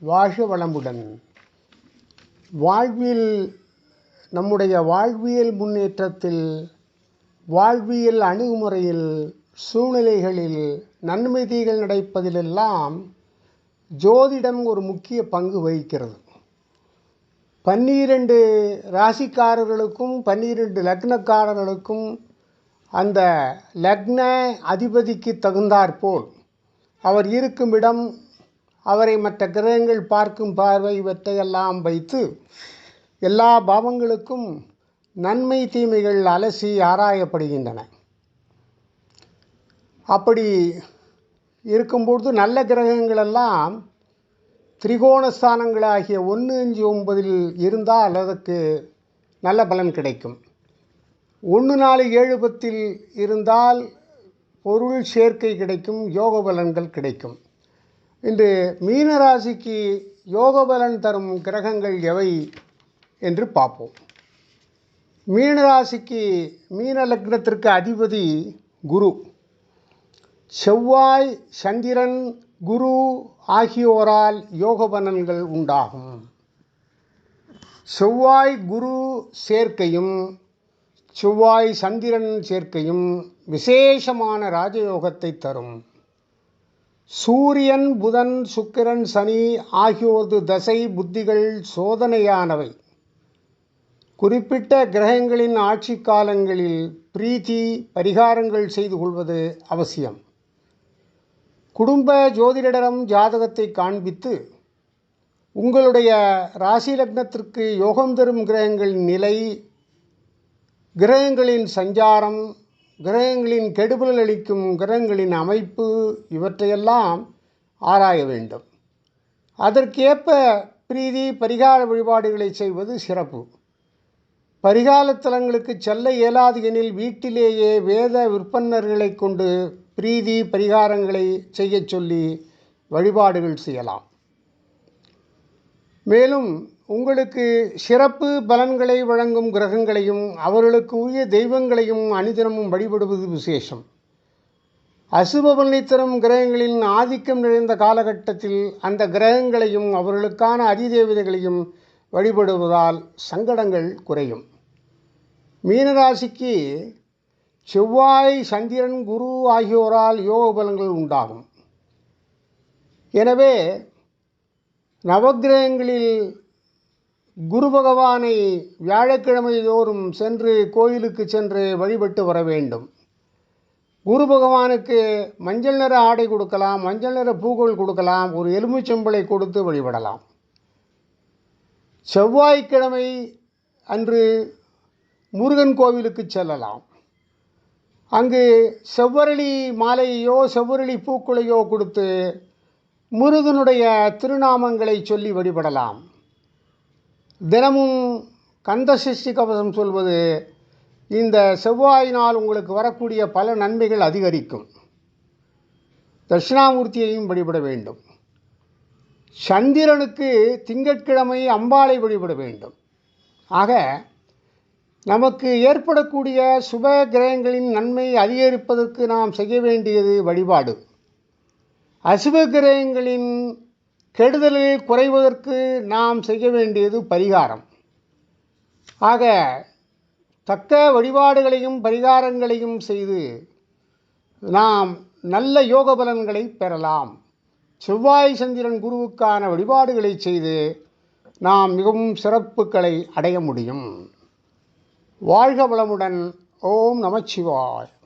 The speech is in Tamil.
வாழ்க வளமுடன். வாழ்வில் நம்முடைய வாழ்வியல் முன்னேற்றத்தில் வாழ்வியல் அணுகுமுறையில் சூழ்நிலைகளில் நன்மை தீகள் நடப்பதிலெல்லாம் ஜோதிடம் ஒரு முக்கிய பங்கு வகிக்கிறது. பன்னிரண்டு ராசிக்காரர்களுக்கும் பன்னிரண்டு லக்னக்காரர்களுக்கும் அந்த லக்ன அதிபதிக்கு தகுந்தாற்போல் அவர் இருக்கும் இடம் அவரை மற்ற கிரகங்கள் பார்க்கும் பார்வை இவற்றையெல்லாம் வைத்து எல்லா பாவங்களுக்கும் நன்மை தீமைகள் அலசி ஆராயப்படுகின்றன. அப்படி இருக்கும்பொழுது நல்ல கிரகங்களெல்லாம் திரிகோணஸ்தானங்களாகிய ஒன்று அஞ்சு ஒன்பதில் இருந்தால் அதற்கு நல்ல பலன் கிடைக்கும். ஒன்று நாலு ஏழு பத்தில் இருந்தால் பொருள் சேர்க்கை கிடைக்கும் யோக பலன்கள் கிடைக்கும். இன்று மீனராசிக்கு யோகபலன் தரும் கிரகங்கள் எவை என்று பார்ப்போம். மீனராசிக்கு மீன லக்னத்திற்கு அதிபதி குரு. செவ்வாய் சந்திரன் குரு ஆகியோரால் யோக பலன்கள் உண்டாகும். செவ்வாய் குரு சேர்க்கையும் செவ்வாய் சந்திரன் சேர்க்கையும் விசேஷமான ராஜயோகத்தை தரும். சூரியன் புதன் சுக்கிரன் சனி ஆகியோரது தசை புத்திகள் சோதனையானவை. குறிப்பிட்ட கிரகங்களின் ஆட்சி காலங்களில் பிரீத்தி பரிகாரங்கள் செய்து கொள்வது அவசியம். குடும்ப ஜோதிடரிடம் ஜாதகத்தை காண்பித்து உங்களுடைய ராசி லக்னத்திற்கு யோகம் தரும் கிரகங்களின் நிலை கிரகங்களின் சஞ்சாரம் கிரகங்களின் கெடுபல் அளிக்கும் கிரகங்களின் அமைப்பு இவற்றையெல்லாம் ஆராய வேண்டும். அதற்கேற்ப பிரீதி பரிகார வழிபாடுகளை செய்வது சிறப்பு. பரிகால தலங்களுக்கு செல்ல இயலாது எனில் வீட்டிலேயே வேத விற்பன்னர்களை கொண்டு பிரீதி பரிகாரங்களை செய்யச் சொல்லி வழிபாடுகள் செய்யலாம். மேலும் உங்களுக்கு சிறப்பு பலன்களை வழங்கும் கிரகங்களையும் அவர்களுக்கு உரிய தெய்வங்களையும் அனுதினமும் வழிபடுவது விசேஷம். அசுப பலனை தரும் கிரகங்களின் ஆதிக்கம் நிறைந்த காலகட்டத்தில் அந்த கிரகங்களையும் அவர்களுக்கான அதிதேவதைகளையும் வழிபடுவதால் சங்கடங்கள் குறையும். மீனராசிக்கு செவ்வாய் சந்திரன் குரு ஆகியோரால் யோக பலன்கள் உண்டாகும். எனவே நவக்கிரகங்களில் குரு பகவானை வியாழக்கிழமை தோறும் சென்று கோயிலுக்கு சென்று வழிபட்டு வர வேண்டும். குரு பகவானுக்கு மஞ்சள் நிற ஆடை கொடுக்கலாம் மஞ்சள் நிற பூக்கள் கொடுக்கலாம் ஒரு எலுமிச்சம்பளை கொடுத்து வழிபடலாம். செவ்வாய்க்கிழமை அன்று முருகன் கோவிலுக்கு செல்லலாம். அங்கு செவ்வரளி மாலையோ செவ்வரளி பூக்களையோ கொடுத்து முருகனுடைய திருநாமங்களை சொல்லி வழிபடலாம். தினமும் கந்த சஷ்டி கவசம் சொல்வது இந்த செவ்வாயினால் உங்களுக்கு வரக்கூடிய பல நன்மைகள் அதிகரிக்கும். தட்சிணாமூர்த்தியையும் வழிபட வேண்டும். சந்திரனுக்கு திங்கட்கிழமை அம்பாளை வழிபட வேண்டும். ஆக நமக்கு ஏற்படக்கூடிய சுப கிரகங்களின் நன்மை அதிகரிப்பதற்கு நாம் செய்ய வேண்டியது வழிபாடு. அசுப கிரகங்களின் கெடுதல்கள் குறைவதற்கு நாம் செய்ய வேண்டியது பரிகாரம். ஆக தக்க வழிபாடுகளையும் பரிகாரங்களையும் செய்து நாம் நல்ல யோக பலன்களை பெறலாம். செவ்வாய் சந்திரன் குருவுக்கான வழிபாடுகளை செய்து நாம் மிகவும் சிறப்புகளை அடைய முடியும். வாழ்க வளமுடன். ஓம் நமச்சிவாய்.